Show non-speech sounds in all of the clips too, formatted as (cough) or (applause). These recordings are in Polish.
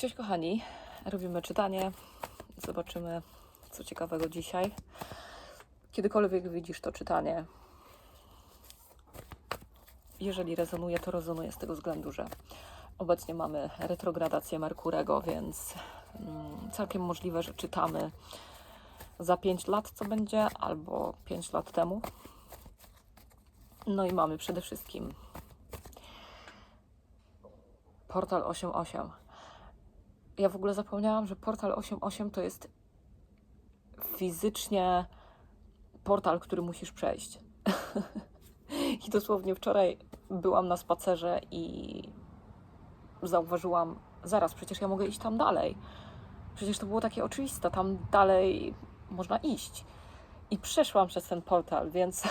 Cześć kochani, robimy czytanie. Zobaczymy, co ciekawego dzisiaj. Kiedykolwiek widzisz to czytanie, jeżeli rezonuje, to rezonuje z tego względu, że obecnie mamy retrogradację Merkurego, więc mm, całkiem możliwe, że czytamy za 5 lat, co będzie, albo 5 lat temu. No i mamy przede wszystkim portal 88. Ja w ogóle zapomniałam, że portal 88 to jest fizycznie portal, który musisz przejść. (laughs) I dosłownie wczoraj byłam na spacerze i zauważyłam, zaraz, przecież ja mogę iść tam dalej. Przecież to było takie oczywiste, tam dalej można iść. I przeszłam przez ten portal, więc.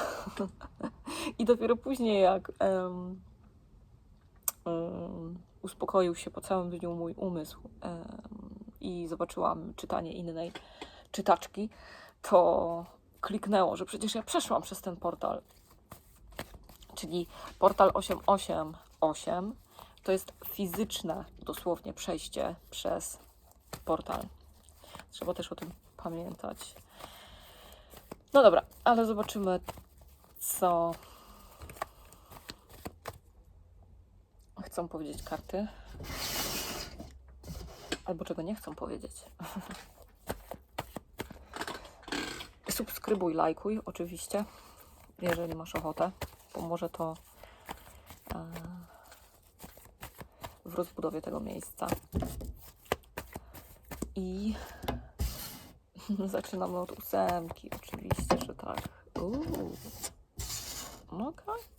(laughs) I dopiero później, jak em, em, uspokoił się po całym dniu mój umysł i zobaczyłam czytanie innej czytaczki, to kliknęło, że przecież ja przeszłam przez ten portal. Czyli portal 888 to jest fizyczne dosłownie przejście przez portal. Trzeba też o tym pamiętać. No dobra, ale zobaczymy, co chcą powiedzieć karty. Albo czego nie chcą powiedzieć. (laughs) Subskrybuj, lajkuj oczywiście, jeżeli masz ochotę. Pomoże to e, w rozbudowie tego miejsca. I (laughs) zaczynamy od ósemki, oczywiście, że tak. Uuu. Okej. Mm.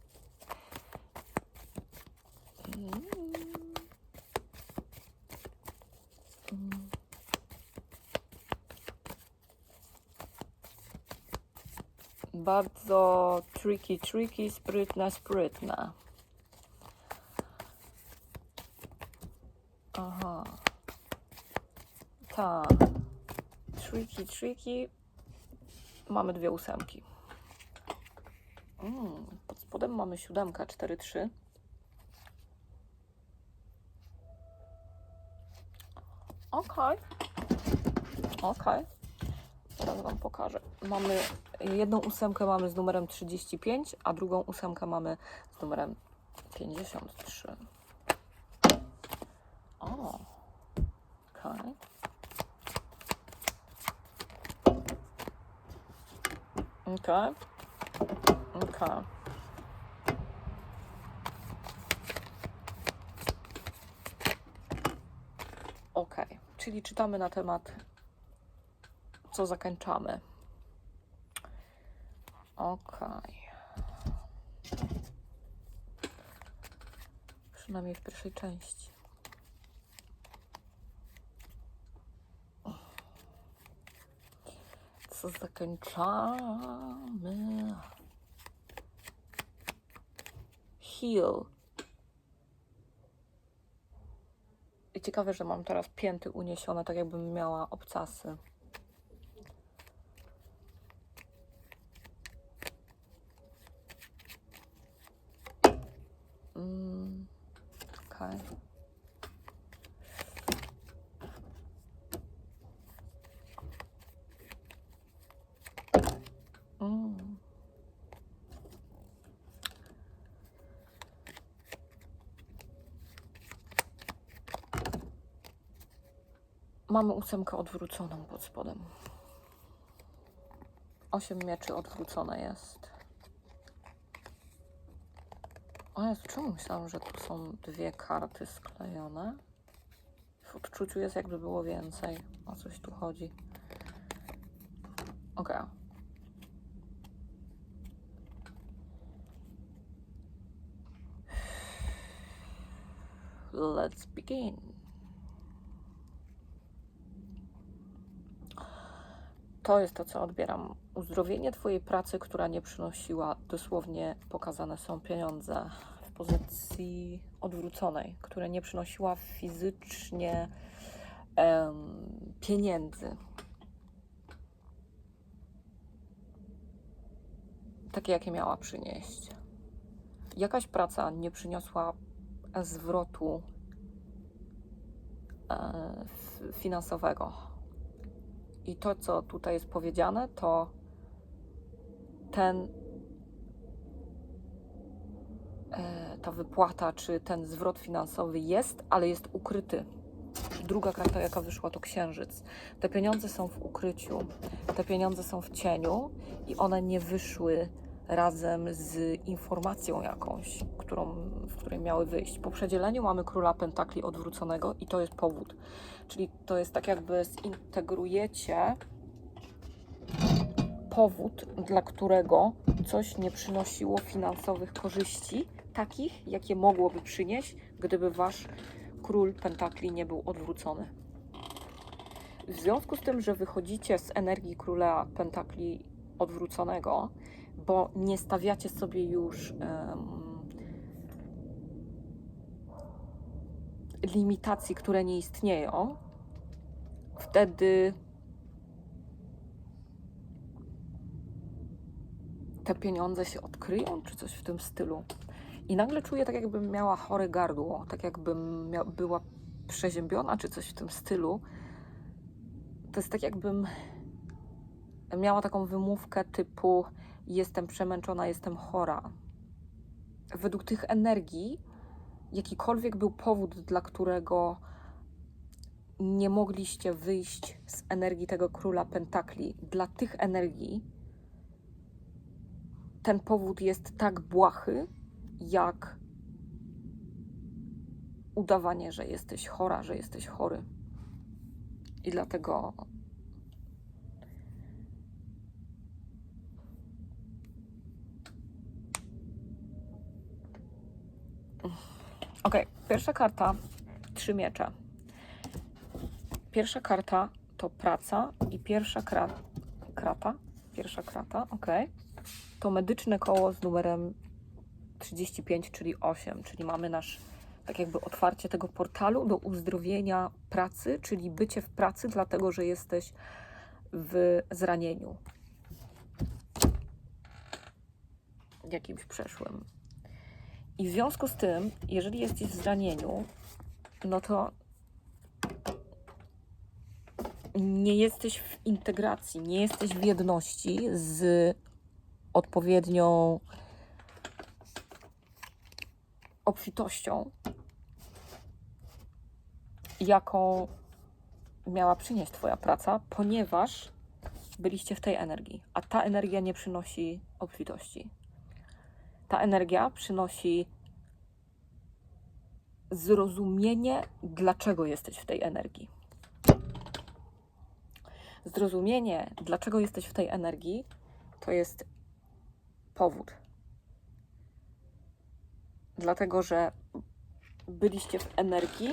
Bardzo tricky, tricky, sprytna, sprytna. Aha. Ta. Tricky, tricky. Mamy dwie ósemki. Mm, pod spodem mamy siódemkę, 4, 3. Okej. Okej. Teraz Wam pokażę. Mamy jedną ósemkę mamy z numerem 35, a drugą ósemkę mamy z numerem 53. O. Okej. Okej. Okej. Okej, czyli czytamy na temat, co zakończamy. Okej. Przynajmniej w pierwszej części. Co zakończamy? Heal. I ciekawe, że mam teraz pięty uniesione, tak jakbym miała obcasy. Mm, okej. Mm. Mamy ósemkę odwróconą pod spodem. Osiem mieczy odwrócone jest. O Jezu, czemu myślałam, że tu są dwie karty sklejone? W odczuciu jest jakby było więcej. O coś tu chodzi. Okej. Let's begin. To jest to, co odbieram. Uzdrowienie Twojej pracy, która nie przynosiła, dosłownie pokazane są pieniądze w pozycji odwróconej, które nie przynosiła fizycznie pieniędzy. Takie, jakie miała przynieść. Jakaś praca nie przyniosła zwrotu f- finansowego. I to, co tutaj jest powiedziane, to ten e, ta wypłata czy ten zwrot finansowy jest, ale jest ukryty. Druga karta, jaka wyszła, to księżyc. Te pieniądze są w ukryciu, te pieniądze są w cieniu i one nie wyszły razem z informacją jakąś, którą, w której miały wyjść. Po przedzieleniu mamy króla pentakli odwróconego i to jest powód. Czyli to jest tak jakby zintegrujecie powód, dla którego coś nie przynosiło finansowych korzyści, takich, jakie mogłoby przynieść, gdyby wasz król pentakli nie był odwrócony. W związku z tym, że wychodzicie z energii króla pentakli odwróconego, bo nie stawiacie sobie już em, limitacji, które nie istnieją, wtedy te pieniądze się odkryją, czy coś w tym stylu. I nagle czuję, tak jakbym miała chore gardło, tak jakbym mia- była przeziębiona, czy coś w tym stylu. To jest tak, jakbym miała taką wymówkę typu: Jestem przemęczona, jestem chora. Według tych energii, jakikolwiek był powód, dla którego nie mogliście wyjść z energii tego króla pentakli, dla tych energii ten powód jest tak błahy, jak udawanie, że jesteś chora, że jesteś chory. I dlatego Ok, pierwsza karta trzy miecze. Pierwsza karta to praca i pierwsza kra krata. Pierwsza krata, ok. To medyczne koło z numerem 35, czyli 8, czyli mamy nasz tak jakby otwarcie tego portalu do uzdrowienia pracy, czyli bycie w pracy, dlatego że jesteś w zranieniu jakimś przeszłym. I w związku z tym, jeżeli jesteś w zranieniu, no to nie jesteś w integracji, nie jesteś w jedności z odpowiednią obfitością, jaką miała przynieść Twoja praca, ponieważ byliście w tej energii, a ta energia nie przynosi obfitości. Ta energia przynosi zrozumienie, dlaczego jesteś w tej energii. Zrozumienie, dlaczego jesteś w tej energii, to jest powód. Dlatego, że byliście w energii.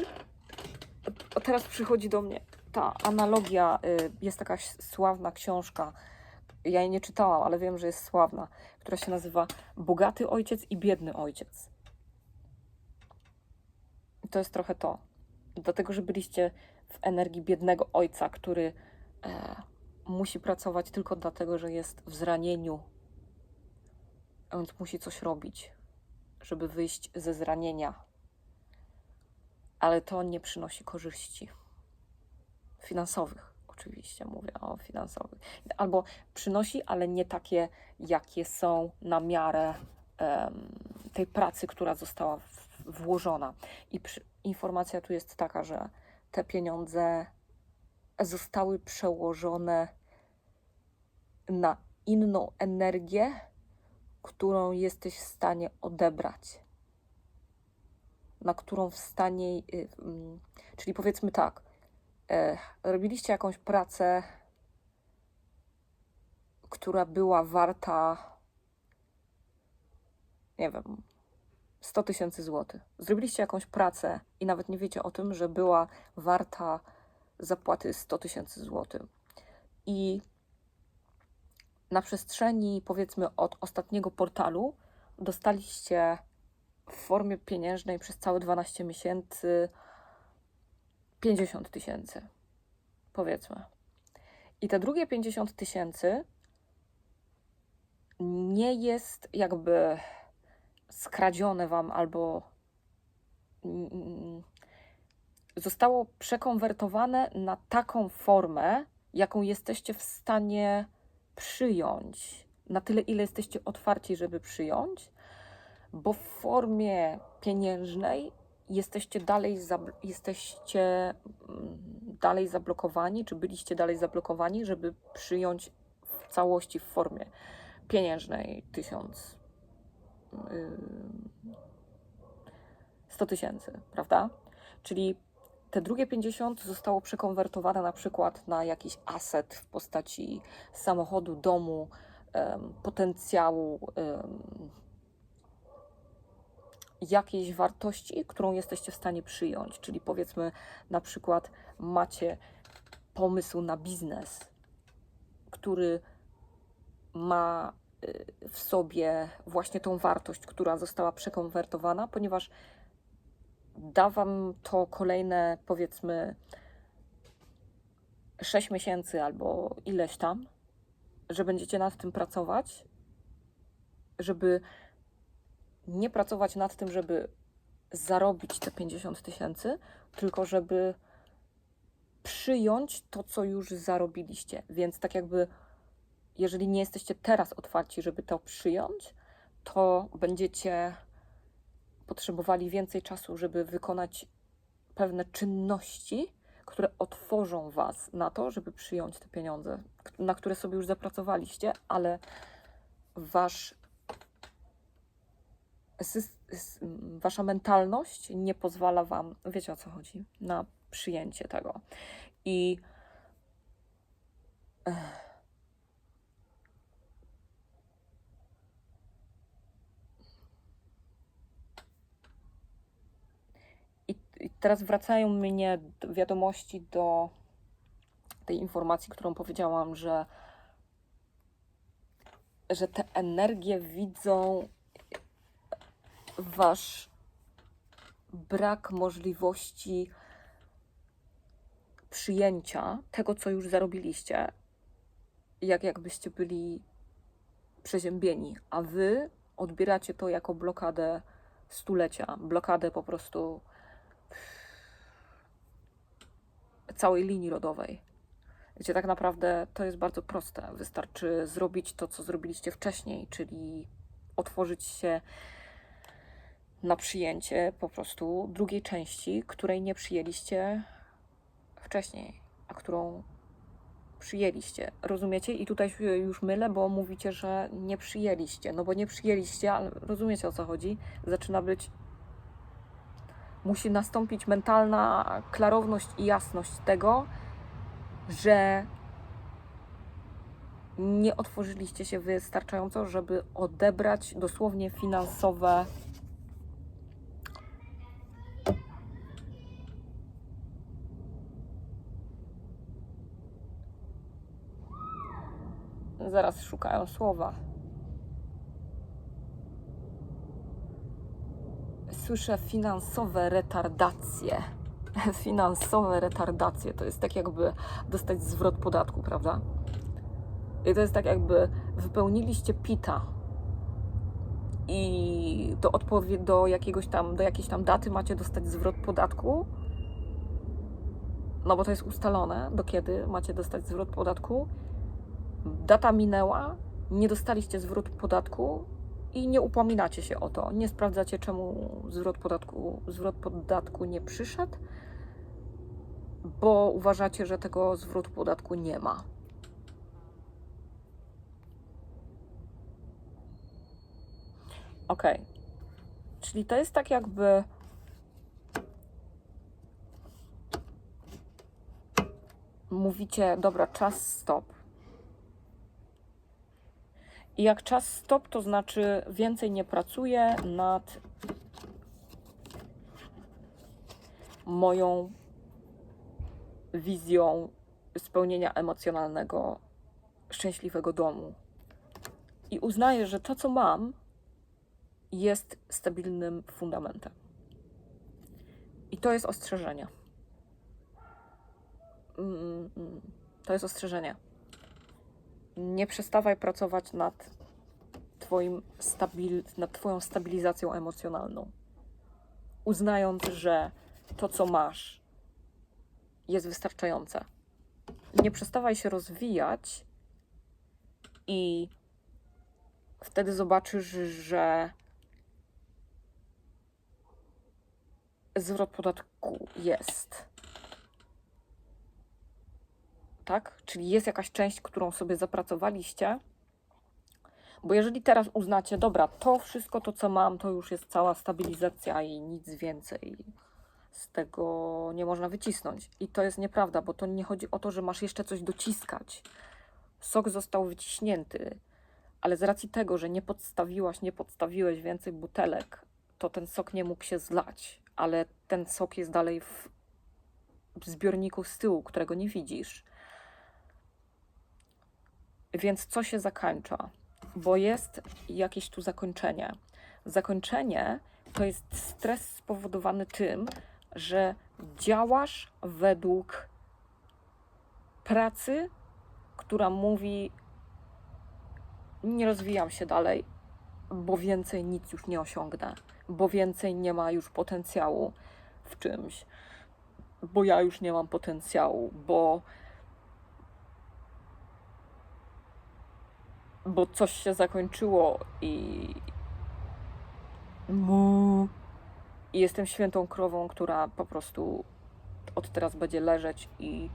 A teraz przychodzi do mnie ta analogia. y, Jest taka sławna książka. Ja jej nie czytałam, ale wiem, że jest sławna, która się nazywa Bogaty ojciec i biedny ojciec. I to jest trochę to. Dlatego, że byliście w energii biednego ojca, który e, musi pracować tylko dlatego, że jest w zranieniu, a więc musi coś robić, żeby wyjść ze zranienia. Ale to nie przynosi korzyści finansowych. Oczywiście mówię o finansowych. Albo przynosi, ale nie takie, jakie są na miarę em, tej pracy, która została w, włożona. I przy, informacja tu jest taka, że te pieniądze zostały przełożone na inną energię, którą jesteś w stanie odebrać, na którą w stanie, y, mm, czyli powiedzmy tak, robiliście jakąś pracę, która była warta, nie wiem, 100 tysięcy złotych. Zrobiliście jakąś pracę i nawet nie wiecie o tym, że była warta zapłaty 100 tysięcy złotych. I na przestrzeni, powiedzmy, od ostatniego portalu dostaliście w formie pieniężnej przez całe 12 miesięcy 50 tysięcy, powiedzmy. I te drugie 50 tysięcy nie jest jakby skradzione wam albo zostało przekonwertowane na taką formę, jaką jesteście w stanie przyjąć, na tyle, ile jesteście otwarci, żeby przyjąć, bo w formie pieniężnej jesteście dalej, jesteście mm, dalej zablokowani, czy byliście dalej zablokowani, żeby przyjąć w całości w formie pieniężnej tysiąc, ym, 100 tysięcy, prawda? Czyli te drugie 50 zostało przekonwertowane na przykład na jakiś aset w postaci samochodu, domu, potencjału, jakiejś wartości, którą jesteście w stanie przyjąć. Czyli powiedzmy, na przykład macie pomysł na biznes, który ma y, w sobie właśnie tą wartość, która została przekonwertowana, ponieważ da Wam to kolejne, powiedzmy, 6 miesięcy albo ileś tam, że będziecie nad tym pracować, żeby nie pracować nad tym, żeby zarobić te 50 tysięcy, tylko żeby przyjąć to, co już zarobiliście. Więc tak jakby, jeżeli nie jesteście teraz otwarci, żeby to przyjąć, to będziecie potrzebowali więcej czasu, żeby wykonać pewne czynności, które otworzą Was na to, żeby przyjąć te pieniądze, na które sobie już zapracowaliście, ale Wasz wasza mentalność nie pozwala wam, wiecie o co chodzi, na przyjęcie tego. I. I, teraz wracają mnie wiadomości do tej informacji, którą powiedziałam, że, że te energie widzą wasz brak możliwości przyjęcia tego, co już zarobiliście, jak jakbyście byli przeziębieni, a wy odbieracie to jako blokadę stulecia, blokadę po prostu całej linii rodowej. Wiecie, tak naprawdę to jest bardzo proste. Wystarczy zrobić to, co zrobiliście wcześniej, czyli otworzyć się na przyjęcie po prostu drugiej części, której nie przyjęliście wcześniej, a którą przyjęliście. Rozumiecie? I tutaj już mylę, bo mówicie, że nie przyjęliście. No bo nie przyjęliście, ale rozumiecie o co chodzi? Zaczyna być. Musi nastąpić mentalna klarowność i jasność tego, że nie otworzyliście się wystarczająco, żeby odebrać dosłownie finansowe Zaraz szukają słowa. Słyszę finansowe retardacje. (laughs) Finansowe retardacje to jest tak jakby dostać zwrot podatku, prawda? I to jest tak jakby wypełniliście PITA i do, odpowie- do jakiegoś tam, do jakiejś tam daty macie dostać zwrot podatku. No bo to jest ustalone, do kiedy macie dostać zwrot podatku data minęła, nie dostaliście zwrotu podatku i nie upominacie się o to. Nie sprawdzacie, czemu zwrot podatku, zwrot podatku nie przyszedł, bo uważacie, że tego zwrotu podatku nie ma. Ok. Czyli to jest tak jakby. Mówicie, dobra, czas stop. I jak czas stop, to znaczy więcej nie pracuję nad moją wizją spełnienia emocjonalnego, szczęśliwego domu. I uznaję, że to, co mam, jest stabilnym fundamentem. I to jest ostrzeżenie. Mm, mm, To jest ostrzeżenie nie przestawaj pracować nad, twoim stabil, nad Twoją stabilizacją emocjonalną. Uznając, że to, co masz, jest wystarczające. Nie przestawaj się rozwijać i wtedy zobaczysz, że zwrot podatku jest. Tak? Czyli jest jakaś część, którą sobie zapracowaliście. Bo jeżeli teraz uznacie, dobra, to wszystko to, co mam, to już jest cała stabilizacja i nic więcej z tego nie można wycisnąć. I to jest nieprawda, bo to nie chodzi o to, że masz jeszcze coś dociskać. Sok został wyciśnięty, ale z racji tego, że nie podstawiłaś, nie podstawiłeś więcej butelek, to ten sok nie mógł się zlać, ale ten sok jest dalej w zbiorniku z tyłu, którego nie widzisz. Więc co się zakańcza? Bo jest jakieś tu zakończenie. Zakończenie to jest stres spowodowany tym, że działasz według pracy, która mówi: Nie rozwijam się dalej, bo więcej nic już nie osiągnę, bo więcej nie ma już potencjału w czymś, bo ja już nie mam potencjału, bo. Bo coś się zakończyło i. Mu. I jestem świętą krową, która po prostu od teraz będzie leżeć i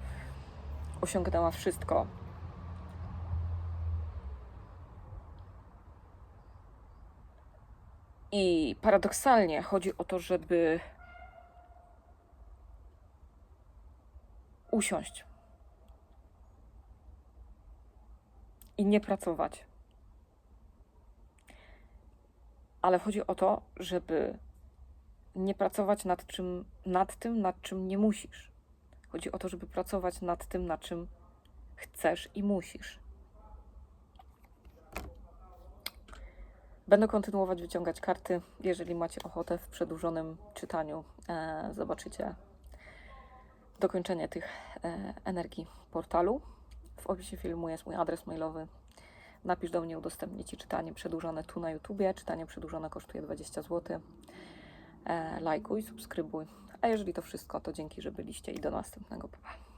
osiągnęła wszystko. I paradoksalnie chodzi o to, żeby usiąść i nie pracować. Ale chodzi o to, żeby nie pracować nad, czym, nad tym, nad czym nie musisz. Chodzi o to, żeby pracować nad tym, nad czym chcesz i musisz. Będę kontynuować wyciągać karty. Jeżeli macie ochotę w przedłużonym czytaniu, e, zobaczycie dokończenie tych e, energii portalu. W opisie filmu jest mój adres mailowy. Napisz do mnie, udostępnię Ci czytanie przedłużone tu na YouTubie. Czytanie przedłużone kosztuje 20 zł. E, lajkuj, subskrybuj. A jeżeli to wszystko, to dzięki, że byliście i do następnego. Pa.